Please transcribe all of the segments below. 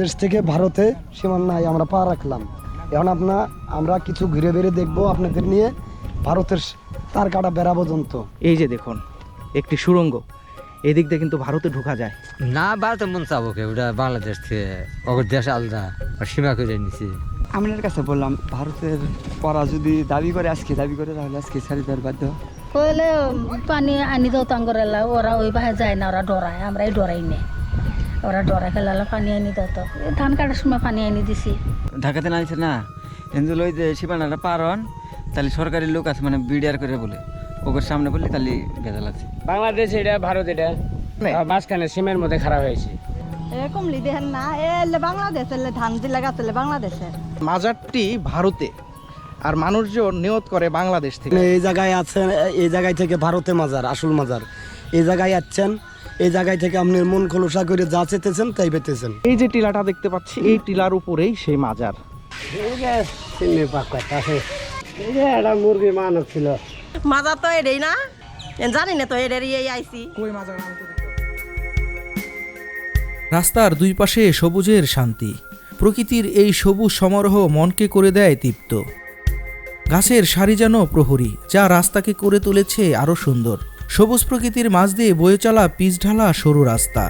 বাংলাদেশ থেকে ভারতে সীমানায় আমরা পা রাখলাম। এখন আপনার আমরা কিছু ঘুরে বেড়ে দেখব আপনাদের নিয়ে ভারতের তার কাটা বেড়া পর্যন্ত। এই যে দেখুন একটি সুড়ঙ্গ এদিক দিয়ে কিন্তু ভারতে ঢোকা যায়। না ভারতে মন চাবো কে? ওটা বাংলাদেশ থেকে ওর দেশ আলাদা আর সীমা করে নিছে। আপনার কাছে বললাম ভারতের পরা যদি দাবি করে আজকে দাবি করে তাহলে আজকে ছাড়ি দেওয়ার বাধ্য কইলে পানি আনি দাও তাঙ্গরেলা ওরা ওই বাহে যায় না ওরা ডরায় আমরা এই ডরাই নে। ওরা ডরাই ফেলালে পানি আনি দাও তো। এই ধান কাটার সময় পানি আনি দিছি। ঢাকাতে না আইছে না? কিন্তু ওই যে সীমানাটা পার হন তাহলে সরকারি লোক আছে মানে বিডিআর করে বলে। ওকে সামনে বললে তাহলে ভেজাল আছে। বাংলাদেশ এটা ভারত এটা মাঝখানে সীমের মধ্যে খারাপ হয়েছে। এরকম লিদেহেন না এলে বাংলাদেশ এলে ধান দিলে গাছলে বাংলাদেশের মাজারটি ভারতে আর মানুষজন নিয়ত করে বাংলাদেশ থেকে। এই জায়গায় আছেন এই জায়গায় থেকে ভারতে মাজার আসল মাজার। এই জায়গায় আছেন এই জায়গায় থেকে আপনি মন খোলসা করে যা চেতেছেন তাই পেতেছেন এই যে টিলাটা দেখতে পাচ্ছি এই টিলার উপরেই সেই মাজার। মুরগি মানব ছিল। মাজা তো এটাই না? জানি না তো আইসি। রাস্তার দুই পাশে সবুজের শান্তি। প্রকৃতির এই সবুজ সমারোহ মনকে করে দেয় তৃপ্ত। গাছের সারি যেন প্রহরী যা রাস্তাকে করে তুলেছে আরও সুন্দর। সবুজ প্রকৃতির মাঝ দিয়ে বয়ে চলা পিচ ঢালা সরু রাস্তা।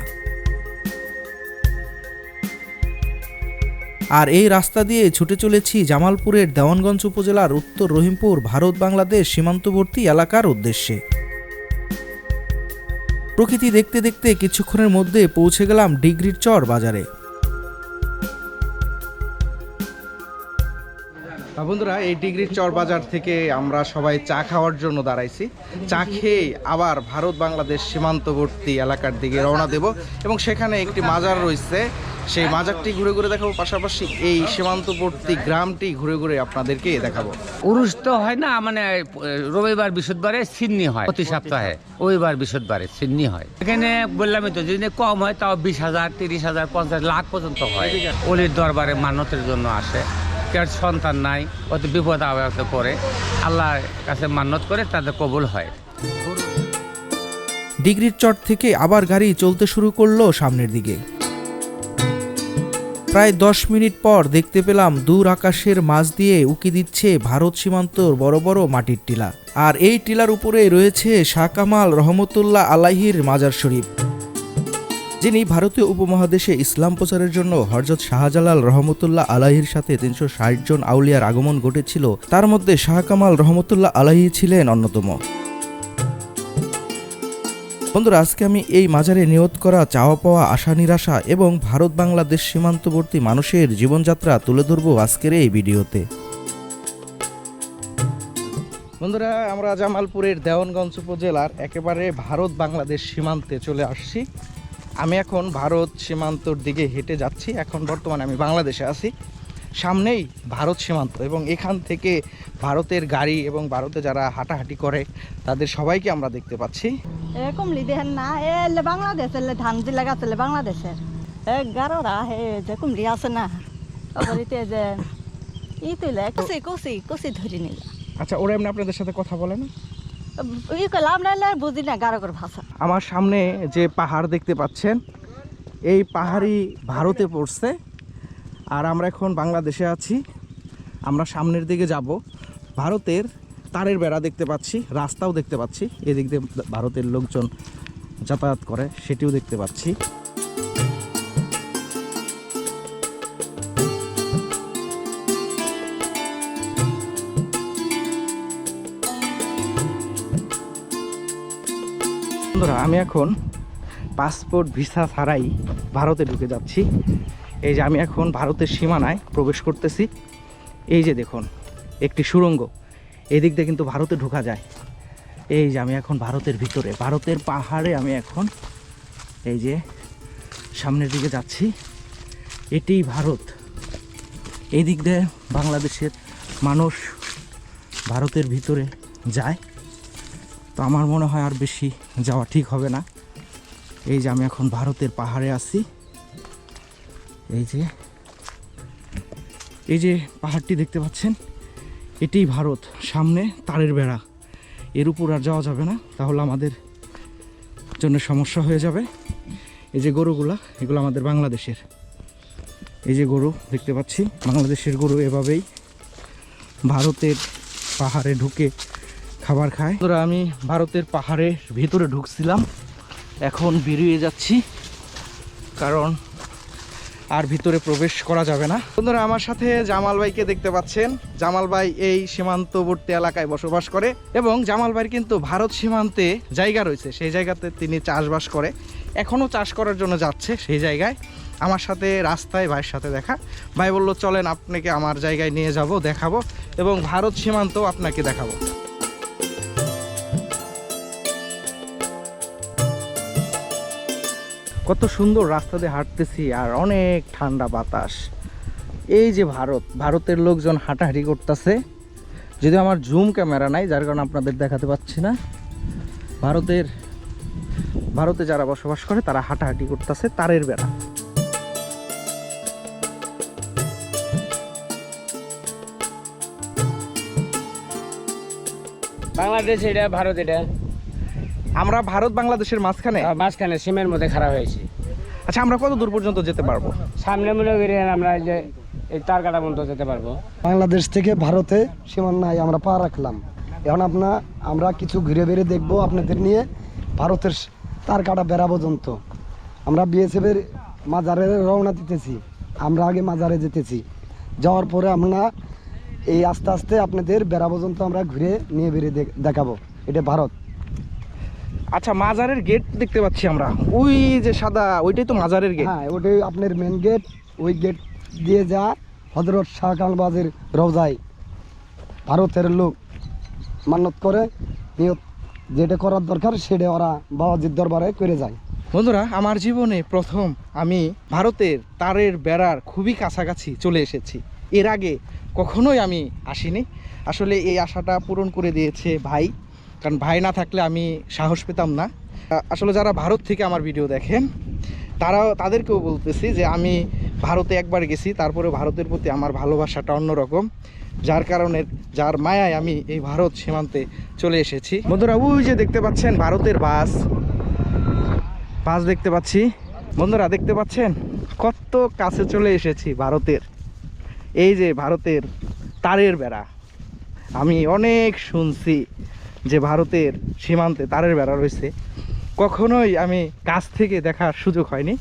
আর এই রাস্তা দিয়ে ছুটে চলেছি জামালপুরের দেওয়ানগঞ্জ উপজেলার উত্তর রহিমপুর, ভারত বাংলাদেশ সীমান্তবর্তী এলাকার উদ্দেশ্যে। প্রকৃতি দেখতে দেখতে কিছুক্ষণের মধ্যে পৌঁছে গেলাম ডিগ্রির চর বাজারে। বন্ধুরা, এই ডিগ্রির চর বাজার থেকে আমরা সবাই চা খাওয়ার জন্য দাঁড়াইছি। চা খেয়ে আবার ভারত বাংলাদেশ সীমান্তবর্তী এলাকার দিকে রওনা দেব এবং সেখানে একটি মাজার রয়েছে। সেই মাজারটি ঘুরে ঘুরে দেখাবো। পাশাপাশি এই সীমান্তবর্তী গ্রামটি ঘুরে ঘুরে আপনাদেরকে দেখাবো। উরুষ তো হয় না মানে রবিবার, বৃহস্পতিবারে সিন্নি হয়। প্রতি সপ্তাহে রবিবার, বৃহস্পতিবারে সিন্নি হয়। এখানে বললামই তো, যদি কম হয়, তাও বিশ হাজার, তিরিশ হাজার, পঞ্চাশ লাখ পর্যন্ত হয়। অলির দরবারে মানতের জন্য আসে। কার সন্তান নাই, অত বিপদ আবাদ করে আল্লাহর কাছে মান্যত করে তাদের কবুল হয়। ডিগ্রির চট থেকে আবার গাড়ি চলতে শুরু করল সামনের দিকে। প্রায় দশ মিনিট পর দেখতে পেলাম দূর আকাশের মাঝ দিয়ে উকি দিচ্ছে ভারত সীমান্তর বড় বড় মাটির টিলা। আর এই টিলার উপরে রয়েছে শাহ কামাল রহমতুল্লাহ আলাহির মাজার শরীফ। যিনি ভারতীয় উপমহাদেশে ইসলাম প্রচারের জন্য হরজত শাহজালাল রহমতুল্লাহ আলাহির সাথে তিনশো ষাট জন আউলিয়ার আগমন ঘটেছিল, তার মধ্যে শাহ কামাল রহমতুল্লাহ আলাহি ছিলেন অন্যতম। বন্ধুরা, আজকে আমি এই মাজারে নিয়ত করা চাওয়া পাওয়া আশা, নিরাশা এবং ভারত বাংলাদেশ সীমান্তবর্তী মানুষের জীবনযাত্রা তুলে ধরবো আজকের এই ভিডিওতে। বন্ধুরা, আমরা জামালপুরের দেওয়ানগঞ্জ উপজেলার একেবারে ভারত বাংলাদেশ সীমান্তে চলে আসছি। আমি এখন ভারত সীমান্তর দিকে হেঁটে যাচ্ছি। এখন বর্তমানে আমি বাংলাদেশে আছি। সামনেই ভারত সীমান্ত এবং এখান থেকে ভারতের গাড়ি এবং ভারতে যারা হাঁটাহাঁটি করে তাদের সবাইকে আমরা দেখতে পাচ্ছি। এরকম লিদেহেন না এলে বাংলাদেশ এলে ধান বাংলাদেশের। গারোরা হে যে কুমড়ি আছে না যে ই তুলে কষি কষি কষি ধরি নিল। আচ্ছা ওরা এমনি আপনাদের সাথে কথা বলে না? বুঝি না ভাষা। আমার সামনে যে পাহাড় দেখতে পাচ্ছেন, এই পাহাড়ি ভারতে পড়ছে, আর আমরা এখন বাংলাদেশে আছি। আমরা সামনের দিকে যাব, ভারতের তারের বেড়া দেখতে পাচ্ছি, রাস্তাও দেখতে পাচ্ছি, এদিক দিয়ে ভারতের লোকজন যাতায়াত করে, সেটিও দেখতে পাচ্ছি। বন্ধুরা, আমি এখন পাসপোর্ট ভিসা ছাড়াই ভারতে ঢুকে যাচ্ছি। এই যে আমি এখন ভারতের সীমানায় প্রবেশ করতেছি। এই যে দেখুন, একটি সুড়ঙ্গ এদিক দিয়ে কিন্তু ভারতে ঢোকা যায়। এই যে আমি এখন ভারতের ভিতরে, ভারতের পাহাড়ে আমি এখন এই যে সামনের দিকে যাচ্ছি। এটিই ভারত। এই দিক দিয়ে বাংলাদেশের মানুষ ভারতের ভিতরে যায়। তো আমার মনে হয় আর বেশি যাওয়া ঠিক হবে না। এই যে আমি এখন ভারতের পাহাড়ে আছি। এই যে এই যে পাহাড়টি দেখতে পাচ্ছেন, এটাই ভারত, সামনে তারের বেড়া। এর উপর আর যাওয়া যাবে না, তাহলে আমাদের জন্য সমস্যা হয়ে যাবে। এই যে গরুগুলা, এগুলো আমাদের বাংলাদেশের। এই যে গরু দেখতে পাচ্ছি, বাংলাদেশের গরু এভাবেই ভারতের পাহাড়ে ঢুকে খাবার খায়। বন্ধুরা, আমি ভারতের পাহাড়ের ভিতরে ঢুকছিলাম। এখন বেরিয়ে যাচ্ছি, কারণ আর ভিতরে প্রবেশ করা যাবে না। বন্ধুরা, আমার সাথে জামাল ভাইকে দেখতে পাচ্ছেন। জামাল ভাই এই সীমান্তবর্তী এলাকায় বসবাস করে এবং জামাল ভাইয়ের কিন্তু ভারত সীমান্তে জায়গা রয়েছে। সেই জায়গাতে তিনি চাষবাস করে, এখনও চাষ করার জন্য যাচ্ছে সেই জায়গায়। আমার সাথে রাস্তায় ভাইয়ের সাথে দেখা। ভাই বলল, চলেন, আপনাকে আমার জায়গায় নিয়ে যাব, দেখাবো এবং ভারত সীমান্তও আপনাকে দেখাবো। কত সুন্দর রাস্তা দিয়ে হাঁটতেছি আর অনেক ঠান্ডা বাতাস। এই যে ভারত, ভারতের লোকজন হাঁটাহাঁটি করতেছে। যদি আমার জুম ক্যামেরা নাই, যার কারণে আপনাদের দেখাতে পাচ্ছি না। ভারতের, ভারতে যারা বসবাস করে, তারা হাঁটাহাঁটি করতেছে তারের বেড়া। বাংলাদেশ এটা, ভারত এটা। আমরা ভারত বাংলাদেশের মাঝখানে? মাঝখানে সিমের মধ্যে খারাপ হয়েছে। আচ্ছা আমরা কত দূর পর্যন্ত যেতে পারব? সামনে মনে করি আমরা যে এই তার কাটা পর্যন্ত যেতে পারব। বাংলাদেশ থেকে ভারতে সীমানায় আমরা পা রাখলাম। এখন আপনার আমরা কিছু ঘুরে বেড়ে দেখব আপনাদের নিয়ে ভারতের তার কাটা বেড়া পর্যন্ত। আমরা বিএসএফের মাজারে রওনা দিতেছি। আমরা আগে মাজারে যেতেছি। যাওয়ার পরে আমরা এই আস্তে আস্তে আপনাদের বেড়া পর্যন্ত আমরা ঘুরে নিয়ে বেরিয়ে দেখ- দেখাবো। এটা ভারত। আচ্ছা মাজারের গেট দেখতে পাচ্ছি আমরা। ওই যে সাদা ওইটাই তো মাজারের গেট হ্যাঁ ওটাই আপনার মেন গেট ওই গেট দিয়ে যা হজরত শাহ কালবাজের রওজায় ভারতের লোক মান্নত করে নিয়ত যেটা করার দরকার সেটা ওরা বাবাজির দরবারে করে যায়। বন্ধুরা আমার জীবনে প্রথম আমি ভারতের তারের বেড়ার খুবই কাছাকাছি চলে এসেছি। এর আগে কখনোই আমি আসিনি। আসলে এই আশাটা পূরণ করে দিয়েছে ভাই। কারণ ভাই না থাকলে আমি সাহস পেতাম না। আসলে যারা ভারত থেকে আমার ভিডিও দেখেন, তারাও, তাদেরকেও বলতেছি যে আমি ভারতে একবার গেছি, তারপরে ভারতের প্রতি আমার ভালোবাসাটা অন্যরকম। যার কারণে, যার মায়ায় আমি এই ভারত সীমান্তে চলে এসেছি। বন্ধুরা, ওই যে দেখতে পাচ্ছেন ভারতের বাস। বাস দেখতে পাচ্ছি। বন্ধুরা, দেখতে পাচ্ছেন? কত কাছে চলে এসেছি ভারতের। এই যে ভারতের তারের বেড়া। আমি অনেক শুনছি। যে ভারতের সীমান্তে তারের বেড়া রয়েছে, কখনোই আমি কাছ থেকে দেখার সুযোগ হয়নি।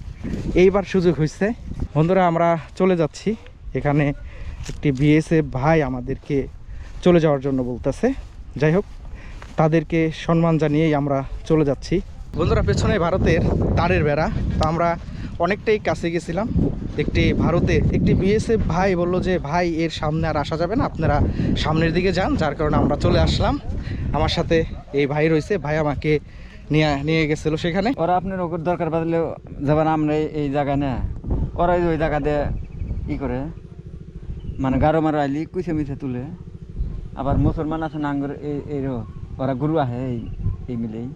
এইবার সুযোগ হয়েছে বন্ধুরা, আমরা চলে যাচ্ছি। এখানে একটি বিএসএফ ভাই আমাদেরকে চলে যাওয়ার জন্য বলতেছে। যাই হোক, তাদেরকে সম্মান জানিয়েই আমরা চলে যাচ্ছি। বন্ধুরা, পেছনে ভারতের তারের বেড়া। তো আমরা অনেকটাই কাছে গেছিলাম। একটি ভারতে একটি বিএসএফ ভাই বলল যে, ভাই, এর সামনে আর আসা যাবে না, আপনারা সামনের দিকে যান। যার কারণে আমরা চলে আসলাম। আমার সাথে এই ভাই রয়েছে। ভাই আমাকে নিয়ে নিয়ে গেছিল সেখানে। ওরা আপনার ওকে দরকার বাদলে যাবার আমরা এই- জায়গায় না। ওরা ওই জায়গা দিয়ে ই করে মানে গারো মারো আইলি, কুইছে মিছে তুলে। আবার মুসলমান আছে নাঙ্গর এই ওরা গুরু আহে এই মিলেই।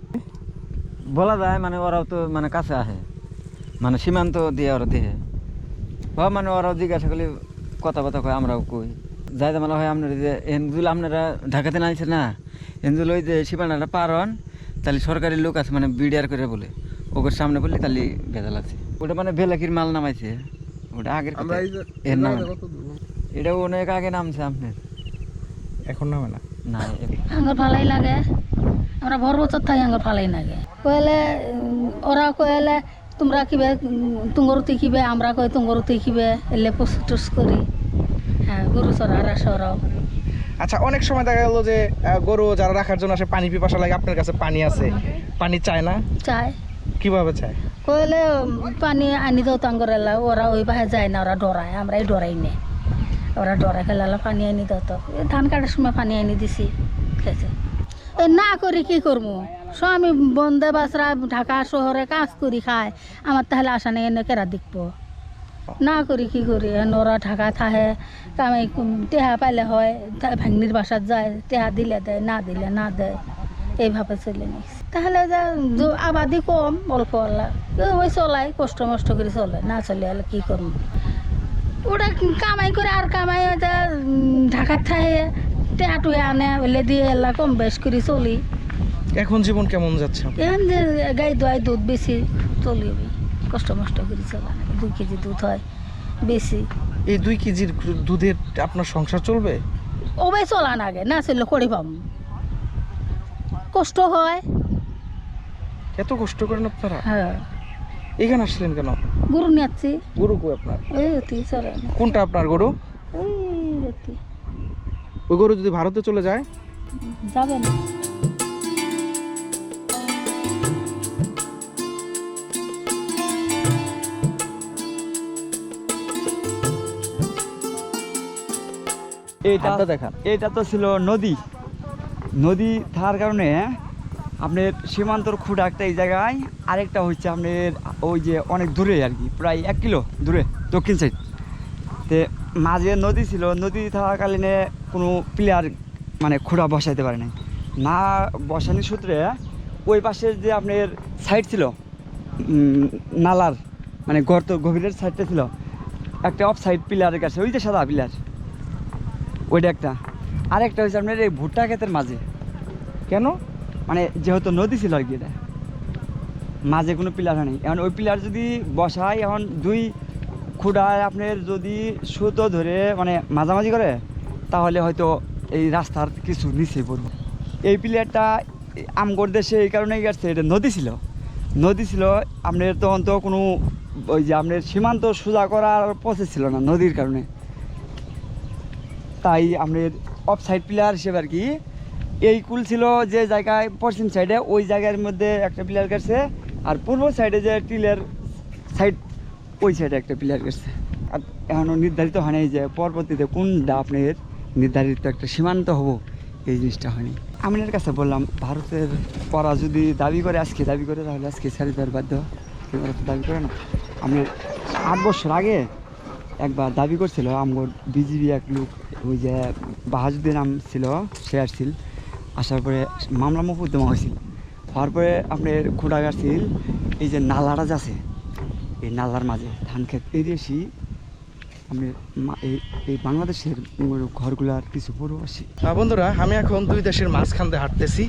বলা যায় মানে ওরাও তো মানে কাছে আহে। মানে সীমান্ত দিয়ে ওরা দেহে হ মানে ওরাও জিজ্ঞাসা করলে কথা বার্তা কয় আমরাও কই। যাই মানে হয় আপনার যে এনজুল আপনারা ঢাকাতে নাইছে না? এনজুল ওই যে সীমানাটা পার হন তাহলে সরকারি লোক আছে মানে বিডিআর করে বলে। ওকে সামনে বললে তাহলে ভেজাল আছে। ওটা মানে বেলাকির মাল নামাইছে। ওটা আগের এর নাম এটা অনেক আগে নামছে আপনার এখন নামে না? না আঙ্গুর ফালাই লাগে। আমরা ভর বছর থাকি আঙ্গুর ফালাই লাগে। কইলে ওরা কইলে তোমরা কিবে তুঙ্গরুতি কিবে আমরা কই তুঙ্গরুতি কিবে এলে টুস করি হ্যাঁ গরু চড়ারা সরাও আচ্ছা অনেক সময় দেখা গেল যে গরু যারা রাখার জন্য আসে পানি পিপাসা লাগে আপনার কাছে পানি আছে। পানি চায় না? চায়। কীভাবে চায়? কইলে পানি আনি দাও তাঙ্গরেলা ওরা ওই বাহে যায় না ওরা ডরায় আমরা এই ডরাই নে ওরা ডরাই খেলালে পানি আনি দাও তো। ধান কাটার সময় পানি আনি দিছি খেয়েছে না করি কি করব স্বামী বন্দে বাসরা ঢাকা শহরে কাজ করি খায়, আমার তাহলে আশা নেই এনে কেরা দেখব? না করি কি করি? ওরা ঢাকা থাহে কুম- টেহা পাইলে হয় ভাগ্নির বাসাত যায়, টেহা দিলে দেয়, না দিলে না দেয়, এইভাবে চলে নিস। তাহলে যা আবাদি কম, অল্প আল্লাহ ওই চলাই, কষ্ট মষ্ট করে চলে, না চলে হলে কি করব? ওটা কামাই করে আর কামাই ঢাকার থাহে, টেহা টুহে আনে ওলে দিয়ে এলা কম বেশ করে চলি। এখন জীবন কেমন যাচ্ছে গাই দোয়াই দুধ বেশি চলি কষ্ট মষ্ট করে চলা দুই কেজি দুধ হয় বেশি। এই দুই কেজির দুধের আপনার সংসার চলবে? ওবাই চলা নাগে না চললে করে পাম কষ্ট হয়। এত কষ্ট করেন আপনারা? হ্যাঁ। এখানে আসলেন কেন? গরু নিচ্ছি গরু কই আপনার? ওই অতি চলে না। কোনটা আপনার গরু? ওই গরু যদি ভারতে চলে যায়? যাবে না। এইটা হাতটা দেখান। এটা তো ছিল নদী। নদী থাকার কারণে আপনার সীমান্তর খুঁট একটা এই জায়গায় আরেকটা হচ্ছে আপনার ওই যে অনেক দূরে আর কি প্রায় এক কিলো দূরে দক্ষিণ সাইড তে মাঝে নদী ছিল নদী থাকাকালীনে কোনো প্লেয়ার মানে খুঁড়া বসাইতে পারে নাই। না বসানোর সূত্রে ওই পাশের যে আপনার সাইড ছিল নালার মানে গর্ত গভীরের সাইডটা ছিল একটা অফ সাইড পিলারের কাছে ওই যে সাদা পিলার। ওইটা একটা। আরেকটা হচ্ছে আপনার এই ভুট্টা ক্ষেতের মাঝে। কেন? মানে যেহেতু নদী ছিল আর কি এটা। মাঝে কোনো পিলার নেই। এখন ওই পিলার যদি বসায় এখন দুই খুঁড়ায় আপনার যদি সুতো ধরে মানে মাঝামাঝি করে তাহলে হয়তো এই রাস্তার কিছু নিচে পড়বে। এই পিলারটা আমগর দেশে এই কারণেই গেছে এটা নদী ছিল। নদী ছিল আপনার তখন তো কোনো ওই যে আপনার সীমান্ত সোজা করার প্রসেস ছিল না নদীর কারণে। তাই আপনার অফ সাইড প্লেয়ার হিসেবে আর কি, এই কুল ছিল যে জায়গায়, পশ্চিম সাইডে ওই জায়গার মধ্যে একটা প্লেয়ার গেছে, আর পূর্ব সাইডে যে টিলের সাইড ওই সাইডে একটা প্লেয়ার গেছে। আর এখনও নির্ধারিত হয় নাই যে পরবর্তীতে কোনটা আপনার নির্ধারিত একটা সীমান্ত হব, এই জিনিসটা হয়নি। আমিনের কাছে বললাম, ভারতের পড়া যদি দাবি করে আজকে, দাবি করে তাহলে আজকে ছেড়ে দেওয়ার বাধ্য দাবি করে না। আমি আট বছর আগে একবার দাবি করছিল আমগর বিজিবি এক লোক ওই যে বাহাজুদ্দিন নাম ছিল সে আসছিল আসার পরে মামলা মোকদ্দমা হয়েছিল। হওয়ার পরে আপনার খুঁড়াগার ছিল এই যে নালারাজ আছে এই নালার মাঝে ধান ক্ষেত এরিয়েছি আপনি এই বাংলাদেশের ঘরগুলার কিছু পূর্ববাসী আহ, বন্ধুরা আমি এখন দুই দেশের মাঝখান দিয়ে হাঁটতেছি।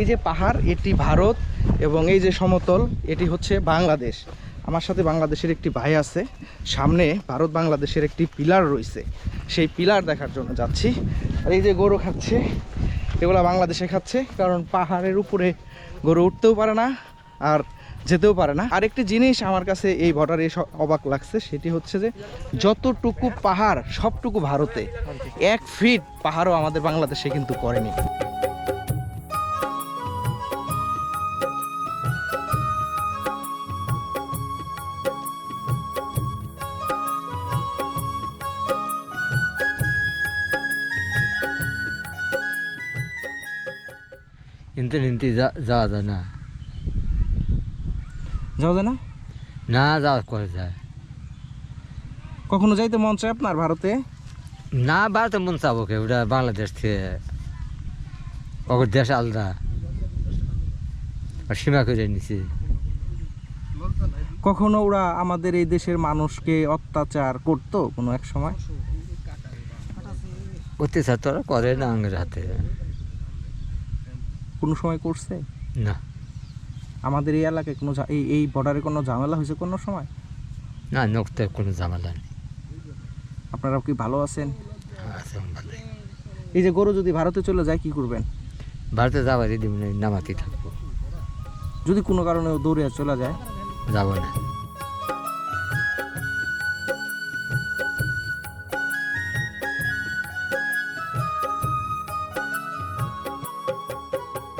এই যে পাহাড় এটি ভারত এবং এই যে সমতল এটি হচ্ছে বাংলাদেশ। আমার সাথে বাংলাদেশের একটি ভাই আছে। সামনে ভারত বাংলাদেশের একটি পিলার রয়েছে। সেই পিলার দেখার জন্য যাচ্ছি। আর এই যে গরু খাচ্ছে, এগুলো বাংলাদেশে খাচ্ছে, কারণ পাহাড়ের উপরে গরু উঠতেও পারে না আর যেতেও পারে না। আরেকটি জিনিস আমার কাছে এই বর্ডারে অবাক লাগছে, সেটি হচ্ছে যে যতটুকু পাহাড়, সবটুকু ভারতে। এক ফিট পাহাড়ও আমাদের বাংলাদেশে কিন্তু করেনি নিতে যাওয়া যায় না যাও যায় না না যাওয়া করে যায় কখনো যাইতে মন চায় আপনার ভারতে না ভারতে মন চাবো কে ওটা বাংলাদেশ থেকে ওর দেশ আলাদা আর সীমা করে নিছে কখনো ওরা আমাদের এই দেশের মানুষকে অত্যাচার করতো কোনো এক সময় অত্যাচার তো করে না আঙ্গের হাতে কোনো সময় করছে? না। আমাদের এই এলাকায় কোনো এই এই বর্ডারে কোনো ঝামেলা হয়েছে কোনো সময়? না নকতে কোনো ঝামেলা নেই। আপনারা কি ভালো আছেন? এই যে গরু যদি ভারতে চলে যায় কি করবেন? ভারতে যাবার নামাতি থাকব। যদি কোনো কারণে দৌড়ে চলে যায়? যাব না।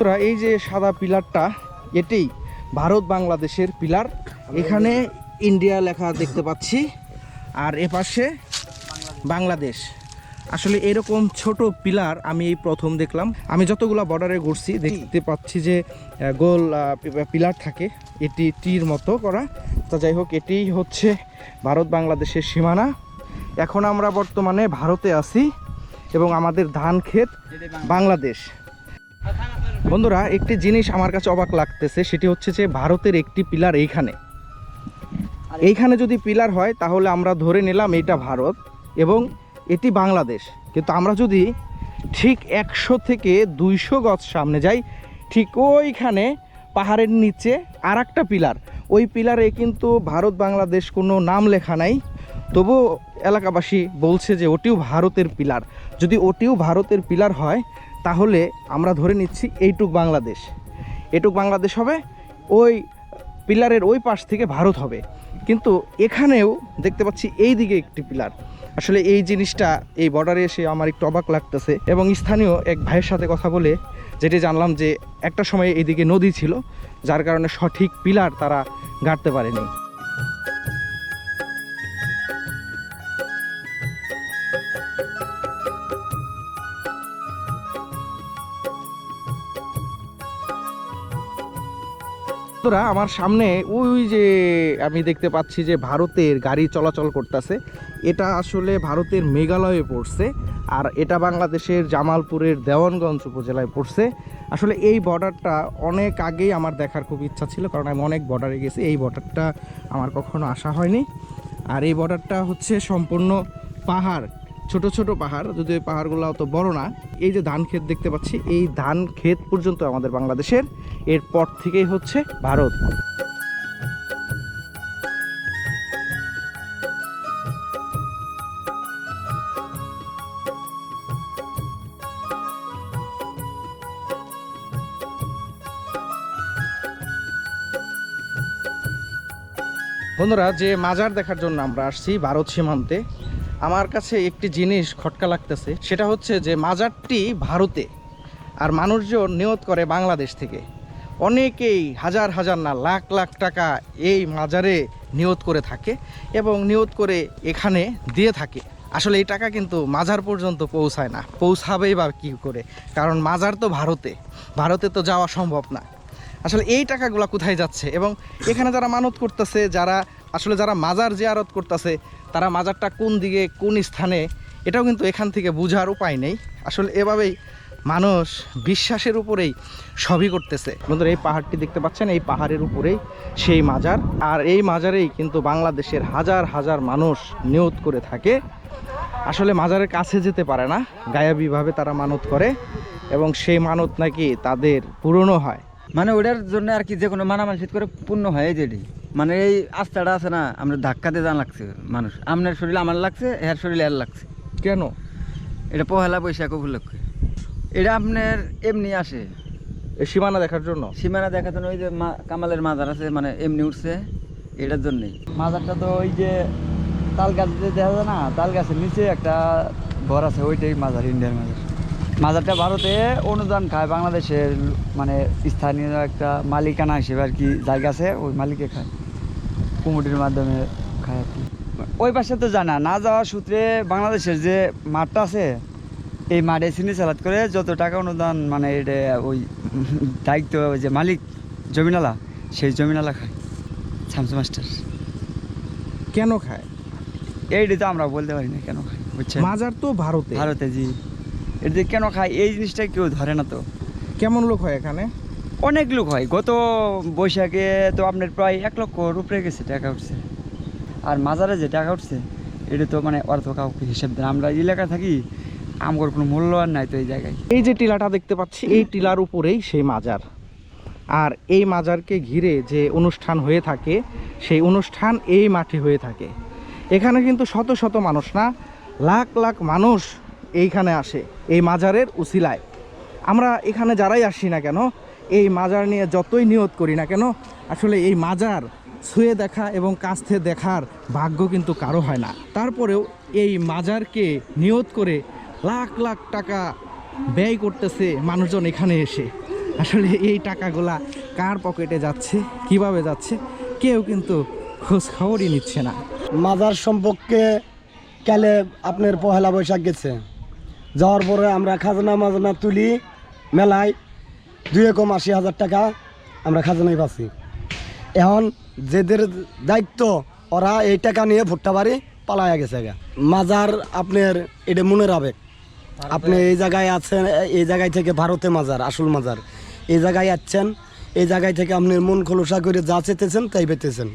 তোরা এই যে সাদা পিলারটা এটাই ভারত বাংলাদেশের পিলার। এখানে ইন্ডিয়া লেখা দেখতে পাচ্ছি, আর এপাশে বাংলাদেশ। আসলে এরকম ছোট পিলার আমি এই প্রথম দেখলাম। আমি যতগুলো বর্ডারে ঘুরছি, দেখতে পাচ্ছি যে গোল পিলার থাকে। এটি টির মতো করা। তা যাই হোক, এটি হচ্ছে ভারত বাংলাদেশের সীমানা। এখন আমরা বর্তমানে ভারতে আছি এবং আমাদের ধান ক্ষেত বাংলাদেশ। বন্ধুরা, একটি জিনিস আমার কাছে অবাক লাগতেছে, সেটি হচ্ছে যে ভারতের একটি পিলার এইখানে। এইখানে যদি পিলার হয়, তাহলে আমরা ধরে নিলাম এটা ভারত এবং এটি বাংলাদেশ। কিন্তু আমরা যদি ঠিক একশো থেকে দুইশো গজ সামনে যাই, ঠিক ওইখানে পাহাড়ের নিচে আর পিলার। ওই পিলারে কিন্তু ভারত বাংলাদেশ কোনো নাম লেখা নাই। তবু এলাকাবাসী বলছে যে ওটিও ভারতের পিলার। যদি ওটিও ভারতের পিলার হয় তাহলে আমরা ধরে নিচ্ছি এইটুক বাংলাদেশ। এটুক বাংলাদেশ হবে, ওই পিলারের ওই পাশ থেকে ভারত হবে। কিন্তু এখানেও দেখতে পাচ্ছি এই দিকে একটি পিলার। আসলে এই জিনিসটা এই বর্ডারে এসে আমার একটু অবাক লাগতেছে এবং স্থানীয় এক ভাইয়ের সাথে কথা বলে যেটি জানলাম যে একটা সময় এইদিকে নদী ছিল, যার কারণে সঠিক পিলার তারা গাড়তে পারেনি। বন্ধুরা, আমার সামনে ওই যে আমি দেখতে পাচ্ছি যে ভারতের গাড়ি চলাচল করতেছে, এটা আসলে ভারতের মেঘালয়ে পড়ছে আর এটা বাংলাদেশের জামালপুরের দেওয়ানগঞ্জ উপজেলায় পড়ছে। আসলে এই বর্ডারটা অনেক আগেই আমার দেখার খুব ইচ্ছা ছিল, কারণ আমি অনেক বর্ডারে গেছি, এই বর্ডারটা আমার কখনো আসা হয়নি। আর এই বর্ডারটা হচ্ছে সম্পূর্ণ পাহাড় ছোট ছোট পাহাড়, যদি পাহাড়গুলো অত বড় না, এই যে ধান ক্ষেত দেখতে পাচ্ছি, এই ধান ক্ষেত পর্যন্ত আমাদের বাংলাদেশের, এরপর থেকেই হচ্ছে ভারত। বন্ধুরা, যে মাজার দেখার জন্য আমরা আসছি ভারত সীমান্তে আমার কাছে একটি জিনিস খটকা লাগতেছে, সেটা হচ্ছে যে মাজারটি ভারতে আর মানুষজন নিয়ত করে বাংলাদেশ থেকে। অনেকেই হাজার হাজার না লাখ লাখ টাকা এই মাজারে নিয়ত করে থাকে এবং নিয়ত করে এখানে দিয়ে থাকে। আসলে এই টাকা কিন্তু মাজার পর্যন্ত পৌঁছায় না, পৌঁছাবেই বা কী করে? কারণ মাজার তো ভারতে ভারতে তো যাওয়া সম্ভব না। আসলে এই টাকাগুলো কোথায় যাচ্ছে? এবং এখানে যারা মানত করতেছে, যারা, আসলে যারা মাজার জিয়ারত করতেছে তারা মাজারটা কোন দিকে, কোন স্থানে, এটাও কিন্তু এখান থেকে বোঝার উপায় নেই। আসলে এভাবেই মানুষ বিশ্বাসের উপরেই সবই করতেছে। বন্ধুরা, এই পাহাড়টি দেখতে পাচ্ছেন? এই পাহাড়ের উপরেই সেই মাজার। আর এই মাজারেই কিন্তু বাংলাদেশের হাজার হাজার মানুষ নিয়ত করে থাকে। আসলে মাজারের কাছে যেতে পারে না। গায়াবীভাবে তারা মানত করে এবং সেই মানত নাকি তাদের পূরণও হয়। মানে ওটার জন্য আর কি যে কোনো মানামানসিক করে পূর্ণ হয় যেটি মানে এই আস্থাটা আছে না আমরা ধাক্কাতে জান লাগছে মানুষ। আপনার শরীরে আমার লাগছে এর শরীরে এর লাগছে। কেন? এটা পহেলা বৈশাখ উপলক্ষে। এটা আপনার এমনি আসে। এই সীমানা দেখার জন্য? সীমানা দেখার জন্য ওই যে মা- কামালের মাজার আছে মানে এমনি উঠছে এটার জন্যই। মাজারটা তো ওই যে তাল গাছ দেখা যায় না তাল গাছের নিচে একটা ঘর আছে ওইটাই মাজার ইন্ডিয়ার মাজার। মাজারটা ভারতে অনুদান খায় বাংলাদেশের মানে স্থানীয় একটা মালিকানা হিসেবে আর কি জায়গা আছে ওই মালিকে খায়। কুমুটির মাধ্যমে খায় আর কি। ওই পাশে তো জানা না যাওয়ার সূত্রে বাংলাদেশের যে মাঠটা আছে এই মাঠে চিনি চালাত করে যত টাকা অনুদান মানে এটা ওই দায়িত্ব ওই যে মালিক জমিনালা সেই জমিনালা খায় শামসু মাস্টার। কেন খায়? এইটা তো আমরা বলতে পারি না কেন খায় বুঝছেন? মাজার তো ভারতে। ভারতে জি। এটা যে কেন খায় এই জিনিসটা কেউ ধরে না তো। কেমন লোক হয় এখানে? অনেক লোক হয়। গত বৈশাখে তো আপনার প্রায় এক লক্ষ উপরে গেছে টাকা উঠছে। আর মাজারে যে টাকা উঠছে এটা তো মানে অর্থ কাউকে হিসাব দেয় আমরা এলাকা থাকি আমার কোনো মূল্য আর নাই তো এই জায়গায়। এই যে টিলাটা দেখতে পাচ্ছি এই টিলার উপরেই সেই মাজার। আর এই মাজারকে ঘিরে যে অনুষ্ঠান হয়ে থাকে সেই অনুষ্ঠান এই মাঠে হয়ে থাকে। এখানে কিন্তু শত শত মানুষ না লাখ লাখ মানুষ এইখানে আসে, এই মাজারের উসিলায়। আমরা এখানে যারাই আসি না কেন, এই মাজার নিয়ে যতই নিয়ত করি না কেন, আসলে এই মাজার ছুঁয়ে দেখা এবং থেকে দেখার ভাগ্য কিন্তু কারও হয় না। তারপরেও এই মাজারকে নিয়ত করে লাখ লাখ টাকা ব্যয় করতেছে মানুষজন এখানে এসে। আসলে এই টাকাগুলা কার পকেটে যাচ্ছে, কীভাবে যাচ্ছে, কেউ কিন্তু খোঁজ খবরই নিচ্ছে না। মাজার সম্পর্কে কালে আপনার পহেলা বৈশাখ গেছে। যাওয়ার পরে আমরা খাজনা মাজনা তুলি মেলায় দুই একম আশি হাজার টাকা আমরা খাজনাই পাচ্ছি। এখন যেদের দায়িত্ব ওরা এই টাকা নিয়ে ভুট্টা বাড়ি পালায়া গেছে গা। মাজার আপনার এটা মনের আবেগ। আপনি এই জায়গায় আছেন এই জায়গায় থেকে ভারতে মাজার আসল মাজার। এই জায়গায় আছেন এই জায়গায় থেকে আপনি মন খোলসা করে যা চেতেছেন তাই পেতেছেন।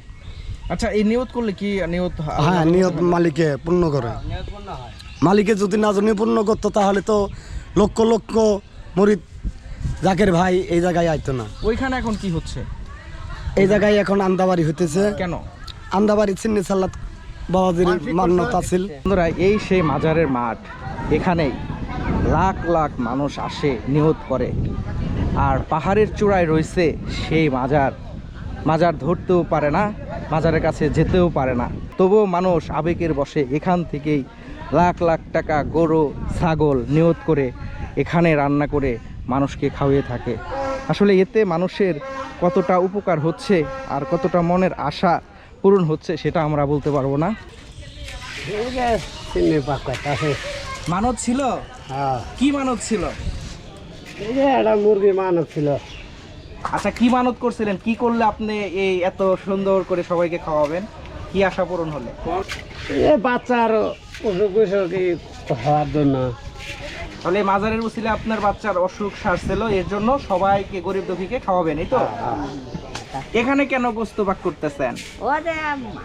আচ্ছা এই নিয়ত করলে কি নিয়ত হ্যাঁ নিয়ত মালিকে পূর্ণ করে। মালিকে যদি না জানিয়ে পূর্ণ করতো তাহলে তো লক্ষ লক্ষ মরিদ জাকের ভাই এই জায়গায় আইতো না। ওইখানে এখন কি হচ্ছে? এই জায়গায় এখন আন্দাবাড়ি হইতেছে। কেন? আন্দাবাড়ি চিন্নি সাল্লাত বাবাজির মান্যতা ছিল। বন্ধুরা এই সেই মাজারের মাঠ এখানেই লাখ লাখ মানুষ আসে নিহত করে। আর পাহাড়ের চূড়ায় রয়েছে সেই মাজার। মাজার ধরতেও পারে না মাজারের কাছে যেতেও পারে না। তবুও মানুষ আবেগের বসে এখান থেকেই লাখ লাখ টাকা গরু, ছাগল নিয়ত করে এখানে রান্না করে মানুষকে খাওয়িয়ে থাকে। আসলে এতে মানুষের কতটা উপকার হচ্ছে আর কতটা মনের আশা পূরণ হচ্ছে সেটা আমরা বলতে পারব না। মানত ছিল? কি মানত ছিল একটা মানব ছিল? আচ্ছা কি মানত করছিলেন? কি করলে আপনি এই এত সুন্দর করে সবাইকে খাওয়াবেন? কি আশা পূরণ হলে? এ বাচ্চার অসুখ বিসুখ হওয়ার জন্য। তাহলে মাজারের উচিলে আপনার বাচ্চার অসুখ সারছিল এর জন্য সবাইকে গরিব দুঃখীকে খাওয়াবেন এই তো? এখানে কেন গোস্ত পাক করতেছেন? ও যে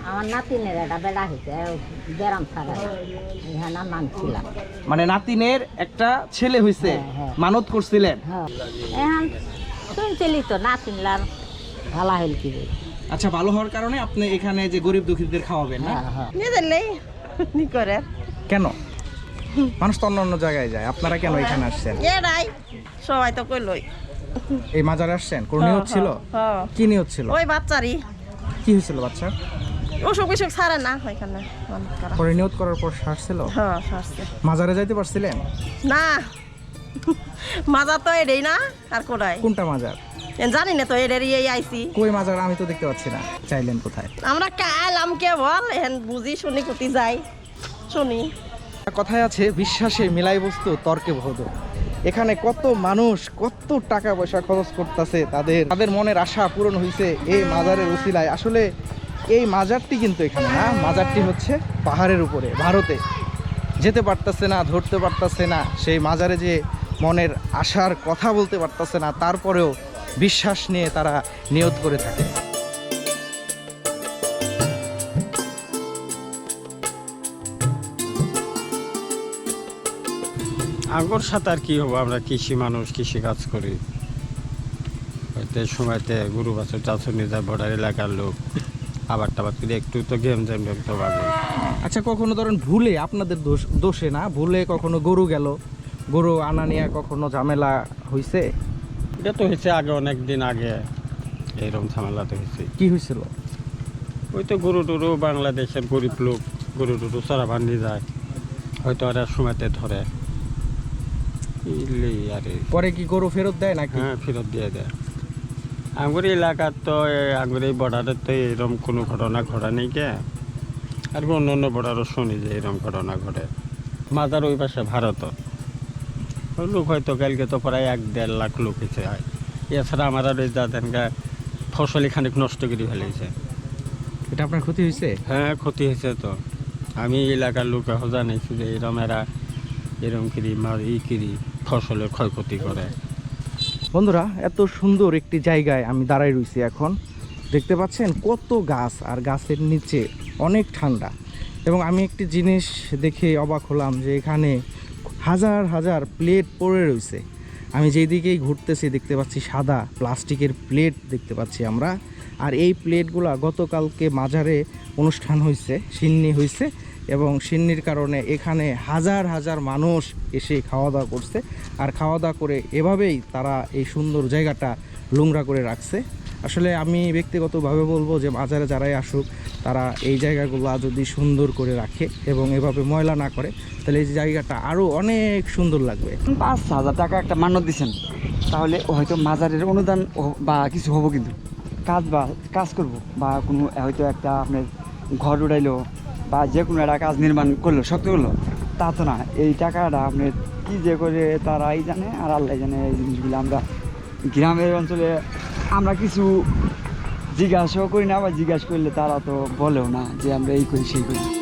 আমার নাতিনের একটা বেড়া হয়েছে ব্যারাম ছাড়া। এখানে মানছিলাম মানে নাতিনের একটা ছেলে হইছে মানত করছিলেন? হ্যাঁ। এখন শুনছিলি তো নাতিনলার ভালো হইল কি আচ্ছা ভালো হওয়ার কারণে আপনি এখানে যে গরিব দুঃখীদের খাওয়াবেন না? হ্যাঁ হ্যাঁ। নিজের নি করে কেন? মানুষ তো অন্য অন্য জায়গায় যায়। আপনারা কেন এখানে আসছেন? এরাই সবাই তো কইলই। এই মাজারে আসছেন? কোন নিয়ত ছিল? হ্যাঁ কি নিয়ত ছিল? ওই বাচ্চারই। কি হয়েছিল বাচ্চা অসুখ বিসুখ ছাড়ে না ওইখানে। পরে নিয়ত করার পর সারছিল? হ্যাঁ সারছে। মাজারে যাইতে পারছিলেন? না। মাজা তো এটাই না আর কোনায় কোনটা মাজার? জানি না তো এটারই এই আইছি কই মাজার আমি তো দেখতে পাচ্ছি না। চাইলেন কোথায়? আমরা কালাম কে বল এখন বুঝি শুনি কুতি যাই। শুনি। কথায় আছে বিশ্বাসে মিলাই বস্তু তর্কে ভদ। এখানে কত মানুষ কত টাকা পয়সা খরচ করতেছে তাদের। তাদের মনের আশা পূরণ হয়েছে এই মাজারের উসিলায়। আসলে এই মাজারটি কিন্তু এখানে না মাজারটি হচ্ছে পাহাড়ের উপরে ভারতে। যেতে পারতেছে না ধরতে পারতেছে না সেই মাজারে যে মনের আশার কথা বলতে পারতেছে না তারপরেও বিশ্বাস নিয়ে তারা নিয়ত করে থাকে। আগর সাথে আর কি হব? আমরা কৃষি মানুষ কৃষি কাজ করি। হয়তো সময়তে গরু বাছুর চাষনি যায় বর্ডার এলাকার লোক। আবার টাবার করে একটু তো গেম জ্যাম তো ভাবে আচ্ছা কখনো ধরেন ভুলে আপনাদের দোষ দোষে না? ভুলে কখনো গরু গেল? গরু আনা নিয়ে কখনো ঝামেলা হয়েছে এটা তো হয়েছে আগে অনেক দিন আগে। এইরকম ঝামেলা তো হয়েছে। কি হয়েছিল? ওই তো গরু টুরু বাংলাদেশের গরিব লোক গরু টুরু চড়া বান্ধি যায়। হয়তো ওরা সময়তে ধরে। আরে। পরে কি গরু ফেরত দেয় নাকি? হ্যাঁ ফেরত দিয়ে দেয়। আঙ্গুর এলাকার তো আঙ্গুর এই বর্ডারের তো এরকম কোনো ঘটনা ঘটা নেই কে? আর অন্য অন্য বর্ডারও শুনি যে এরকম ঘটনা ঘটে। মাজার ওই পাশে ভারত ওই লোক হয়তো কালকে তো প্রায় এক দেড় লাখ লোক এসে হয়। এছাড়া আমার আর ওই যাদেরকে ফসলি খানিক নষ্ট করে ফেলেছে। এটা আপনার ক্ষতি হয়েছে? হ্যাঁ ক্ষতি হয়েছে তো। আমি এই এলাকার লোক জানাইছি যে এরম এরা এরম কিরি মার ই কিরি ফসলের ক্ষয়ক্ষতি করে। বন্ধুরা এত সুন্দর একটি জায়গায় আমি দাঁড়াই রয়েছি এখন। দেখতে পাচ্ছেন কত গাছ আর গাছের নিচে অনেক ঠান্ডা। এবং আমি একটি জিনিস দেখে অবাক হলাম যে এখানে হাজার হাজার প্লেট পড়ে রয়েছে। আমি যেই দিকেই ঘুরতেছি দেখতে পাচ্ছি সাদা প্লাস্টিকের প্লেট দেখতে পাচ্ছি আমরা। আর এই প্লেটগুলা গতকালকে মাজারে অনুষ্ঠান হয়েছে, সিন্নি হয়েছে এবং সিন্নির কারণে এখানে হাজার হাজার মানুষ এসে খাওয়া দাওয়া করছে। আর খাওয়া দাওয়া করে এভাবেই তারা এই সুন্দর জায়গাটা নোংরা করে রাখছে। আসলে আমি ব্যক্তিগতভাবে বলব যে বাজারে যারাই আসুক, তারা এই জায়গাগুলো যদি সুন্দর করে রাখে এবং এভাবে ময়লা না করে, তাহলে এই জায়গাটা আরও অনেক সুন্দর লাগবে। পাঁচ হাজার টাকা একটা মান্য দিচ্ছেন তাহলে হয়তো মাজারের অনুদান বা কিছু হব কিন্তু। কাজ বা কাজ করব বা কোনো, হয়তো একটা আপনার ঘর উড়াইলো বা যে কোনো একটা কাজ নির্মাণ করল, শক্ত করল, তা তো না। এই টাকাটা আপনার কী যে করে তারাই জানে আর আল্লাহ জানে এই জিনিসগুলো আমরা গ্রামের অঞ্চলে আমরা কিছু জিজ্ঞাসাও করি না বা জিজ্ঞাসা করলে তারা তো বলেও না যে আমরা এই করি, সেই করি।